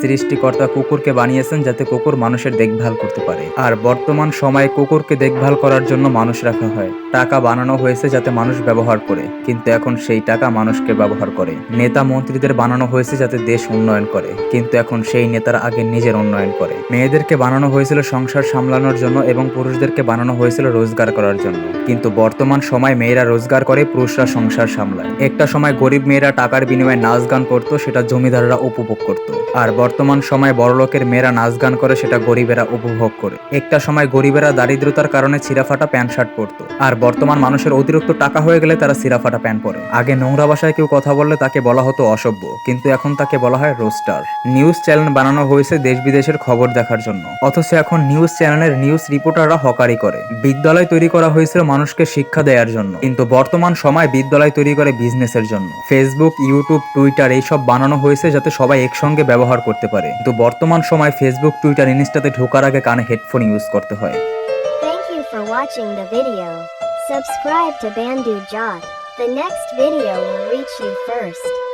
সৃষ্টিকর্তা কুকুরকে বানিয়েছেন যাতে কুকুর মানুষের দেখভাল করতে পারে। আর বর্তমান সময়ে কুকুরকে দেখভাল করার জন্য মানুষ রাখা হয়। টাকা বানানো হয়েছে যাতে মানুষ ব্যবহার করে, কিন্তু এখন সেই টাকা মানুষকে ব্যবহার করে। নেতা মন্ত্রীদের বানানো হয়েছে যাতে দেশ উন্নয়ন করে, কিন্তু এখন সেই নেতারা আগে নিজের উন্নয়ন করে। মেয়েদেরকে বানানো হয়েছিল সংসার সামলানোর জন্য এবং পুরুষদেরকে বানানো হয়েছিল রোজগার করার জন্য। কিন্তু বর্তমান সময় মেয়েরা রোজগার করে, পুরুষরা সংসার সামলায়। একটা সময় গরিব মেয়েরা টাকার বিনিময়ে নাচ গান করতো, সেটা জমিদাররা উপভোগ করত। আর বর্তমান সময় বড়লোকের মেয়েরা নাচ গান করে, সেটা গরিবেরা উপভোগ করে। একটা সময় গরিবেরা দারিদ্রতার কারণে ছিঁড়াফাটা প্যান্ট শার্ট পরতো। আর বর্তমান মানুষের অতিরিক্ত টাকা হয়ে গেলে তারা ছিঁড়াফাটা প্যান্ট পরে। আগে নোংরা ভাষায় কেউ কথা বললে তাকে বলা হতো অসভ্য, কিন্তু এখন তাকে বলা হয় রোস্টার। নিউজ চ্যানেল বানানো হয়েছে দেশ বিদেশের খবর দেখার জন্য। অথচ এখন নিউজ চ্যানেলের নিউজ রিপোর্টাররা হকারি করে। বিদ্যালয় তৈরি করা হয়েছিল মানুষকে শিক্ষা দেওয়ার জন্য কিন্তু বর্তমান সময় বিদ্যালয় তৈরি করে বিজনেসের জন্য ফেসবুক ইউটিউব টুইটার এইসব বানানো হয়েছে যাতে সবাই একসঙ্গে ব্যবহার করতে পারে কিন্তু বর্তমান সময় ফেসবুক টুইটার ইনস্টাতে ঢোকার আগে কানে হেডফোন ইউজ করতে হয় Thank you for watching the video. Subscribe to Bandu Jot. The next video will reach you first.